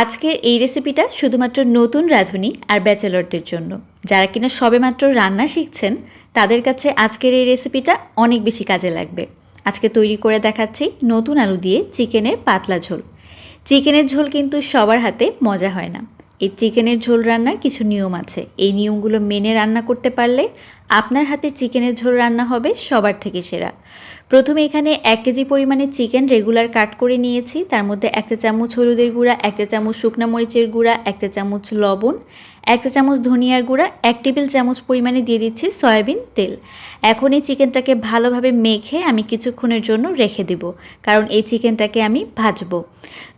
আজকের এই রেসিপিটা শুধুমাত্র নতুন রাঁধুনি আর ব্যাচেলরদের জন্য। যারা কিনা সবেমাত্র রান্না শিখছেন, তাদের কাছে আজকের এই রেসিপিটা অনেক বেশি কাজে লাগবে। আজকে তৈরি করে দেখাচ্ছি নতুন আলু দিয়ে চিকেনের পাতলা ঝোল। চিকেনের ঝোল কিন্তু সবার হাতে মজা হয় না। এই চিকেনের ঝোল রান্নার কিছু নিয়ম আছে। এই নিয়মগুলো মেনে রান্না করতে পারলে আপনার হাতে চিকেনের ঝোল রান্না হবে, সবার থেকে সেরা। প্রথমে এখানে এক কেজি পরিমাণে চিকেন রেগুলার কাট করে নিয়েছি। তার মধ্যে এক চা চামচ হলুদের গুঁড়া, এক চা চামচ শুকনা মরিচের গুঁড়া, এক চা চামচ লবণ, এক চা চামচ ধনিয়ার গুঁড়া, এক টেবিল চামচ পরিমাণে দিয়ে দিচ্ছি সয়াবিন তেল। এখন এই চিকেনটাকে ভালোভাবে মেখে আমি কিছুক্ষণের জন্য রেখে দেব, কারণ এই চিকেনটাকে আমি ভাজবো।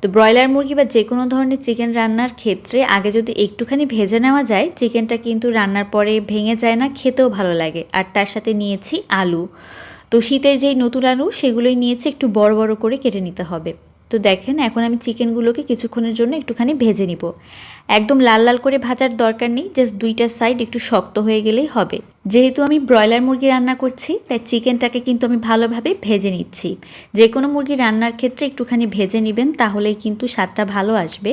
তো ব্রয়লার মুরগি বা যে কোনো ধরনের চিকেন রান্নার ক্ষেত্রে আগে যদি একটুখানি ভেজে নেওয়া যায়, চিকেনটা কিন্তু রান্নার পরে ভেঙে যায় না, খেতেও ভালো লাগে। আর তার সাথে নিয়েছি আলু। তো শীতের যেই নতুন আলু, সেগুলোই নিয়েছি, একটু বড় বড় করে কেটে নিতে হবে। তো দেখেন, এখন আমি চিকেনগুলোকে কিছুক্ষণের জন্য একটুখানি ভেজে নিব। একদম লাল লাল করে ভাজার দরকার নেই জাস্ট দুইটা সাইড একটু শক্ত হয়ে গেলেই হবে। যেহেতু আমি ব্রয়লার মুরগি রান্না করছি, তাই চিকেনটাকে কিন্তু আমি ভালোভাবে ভেজে নিচ্ছি। যে কোনো মুরগি রান্নার ক্ষেত্রে একটুখানি ভেজে নেবেন, তাহলেই কিন্তু স্বাদটা ভালো আসবে।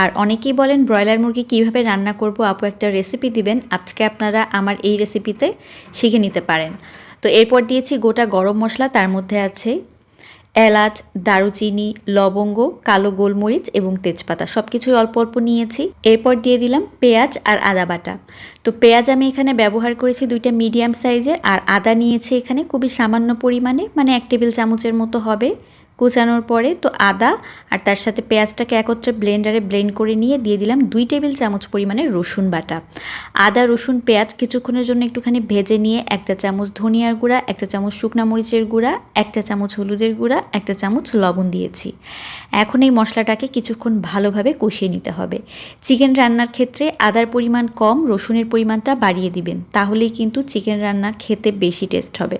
আর অনেকেই বলেন, ব্রয়লার মুরগি কীভাবে রান্না করব? আপু একটা রেসিপি দিবেন, আজকে আপনারা আমার এই রেসিপিতে শিখে নিতে পারেন। তো এরপর দিয়েছি গোটা গরম মশলা, তার মধ্যে আছে এলাচ, দারুচিনি, লবঙ্গ, কালো গোলমরিচ এবং তেজপাতা। সব কিছুই অল্প অল্প নিয়েছি। এরপর দিয়ে দিলাম পেঁয়াজ আর আদা বাটা। তো পেঁয়াজ আমি এখানে ব্যবহার করেছি দুইটা মিডিয়াম সাইজের আর আদা নিয়েছি এখানে খুবই সামান্য পরিমাণে মানে এক টেবিল চামচের মতো হবে। কুচানোর পরে তো আদা আর তার সাথে পেঁয়াজটাকে একত্রে ব্লেন্ডারে ব্লেন্ড করে নিয়ে দিয়ে দিলাম দুই টেবিল চামচ পরিমাণে রসুন বাটা। আদা, রসুন, পেঁয়াজ কিছুক্ষণের জন্য একটুখানি ভেজে নিয়ে একটা চামচ ধনিয়ার গুঁড়া একটা চামচ শুকনা মরিচের গুঁড়া একটা চামচ হলুদের গুঁড়া একটা চামচ লবণ দিয়েছি। এখন এই মশলাটাকে কিছুক্ষণ ভালোভাবে কষিয়ে নিতে হবে। চিকেন রান্নার ক্ষেত্রে আদার পরিমাণ কম, রসুনের পরিমাণটা বাড়িয়ে দিবেন, তাহলেই কিন্তু চিকেন রান্না খেতে বেশি টেস্ট হবে।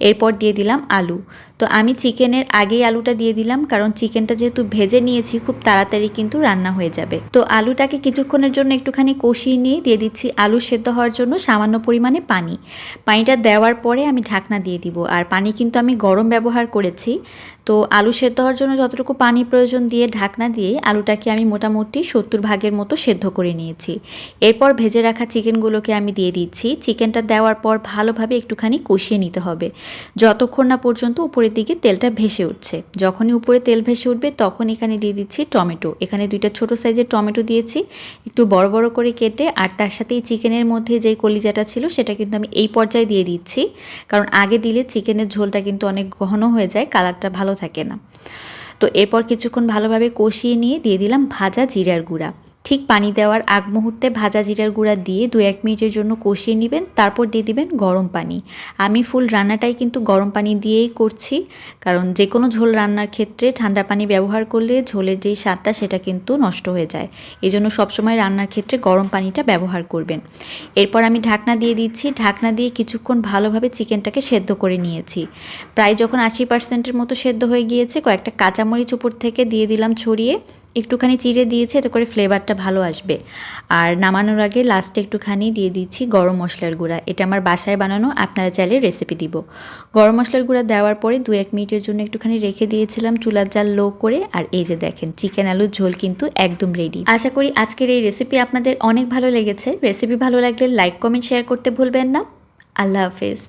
এরপর দিয়ে দিলাম আলু। তো আমি চিকেনের আগেই আলুটা দিয়ে দিলাম, কারণ চিকেনটা যেহেতু ভেজে নিয়েছি, খুব তাড়াতাড়ি কিন্তু রান্না হয়ে যাবে। তো আলুটাকে কিছুক্ষণের জন্য একটুখানি কষিয়ে নিয়ে দিয়ে দিচ্ছি আলু সেদ্ধ হওয়ার জন্য সামান্য পরিমাণে পানি। পানিটা দেওয়ার পরে আমি ঢাকনা দিয়ে দিব, আর পানি কিন্তু আমি গরম ব্যবহার করেছি। তো আলু সেদ্ধ হওয়ার জন্য যতটুকু পানি প্রয়োজন দিয়ে ঢাকনা দিয়ে আলুটাকে আমি মোটামুটি সত্তর ভাগের মতো সেদ্ধ করে নিয়েছি। এরপর ভেজে রাখা চিকেনগুলোকে আমি দিয়ে দিচ্ছি। চিকেনটা দেওয়ার পর ভালোভাবে একটুখানি কষিয়ে নিতে হবে। যতক্ষণ না পর্যন্ত উপরের দিকে তেলটা ভেসে উঠছে। যখনই উপরে তেল ভেসে উঠবে, তখন এখানে দিয়ে দিচ্ছি টমেটো। এখানে দুইটা ছোট সাইজের টমেটো দিয়েছি। একটু বড় বড় করে কেটে আর তার সাথে এই চিকেনের মধ্যে যে কলিজাটা ছিল, সেটা কিন্তু আমি এই পর্যায়ে দিয়ে দিচ্ছি। কারণ আগে দিলে চিকেনের ঝোলটা কিন্তু অনেক ঘন হয়ে যায়, কালারটা ভালো থাকে না। তো এরপর কিছুক্ষণ ভালোভাবে কষিয়ে নিয়ে দিয়ে দিলাম ভাজা জিরার গুঁড়া। ঠিক পানি দেওয়ার আগ মুহূর্তে ভাজা জিরার গুঁড়া দিয়ে দু এক মিনিটের জন্য কষিয়ে নেবেন, তারপর দিয়ে দিবেন গরম পানি। আমি ফুল রান্নাটাই কিন্তু গরম পানি দিয়েই করছি, কারণ যে কোনো ঝোল রান্নার ক্ষেত্রে ঠান্ডা পানি ব্যবহার করলে ঝোলের যেই স্বাদটা সেটা কিন্তু নষ্ট হয়ে যায়। এই জন্য সবসময় রান্নার ক্ষেত্রে গরম পানিটা ব্যবহার করবেন। এরপর আমি ঢাকনা দিয়ে দিচ্ছি। ঢাকনা দিয়ে কিছুক্ষণ ভালোভাবে চিকেনটাকে সেদ্ধ করে নিয়েছি। প্রায় যখন আশি পার্সেন্টের মতো সেদ্ধ হয়ে গিয়েছে, কয়েকটা কাঁচামরিচ উপর থেকে দিয়ে দিলাম ছড়িয়ে। একটুখানি চিড়ে দিয়েছি, এতে করে ফ্লেভারটা ভালো আসবে। আর নামানোর আগে লাস্টে একটুখানি দিয়ে দিচ্ছি গরম মশলার গুঁড়া। এটা আমার বাসায় বানানো, আপনারা চাইলে রেসিপি দিব। গরম মশলার গুঁড়া দেওয়ার পরে দু এক মিনিটের জন্য একটুখানি রেখে দিয়েছিলাম চুলার জাল লো করে। আর এই যে দেখেন চিকেন আলুর ঝোল কিন্তু একদম রেডি আশা করি আজকের এই রেসিপি আপনাদের অনেক ভালো লেগেছে। রেসিপি ভালো লাগলে লাইক কমেন্ট শেয়ার করতে ভুলবেন না। আল্লাহ হাফেজ।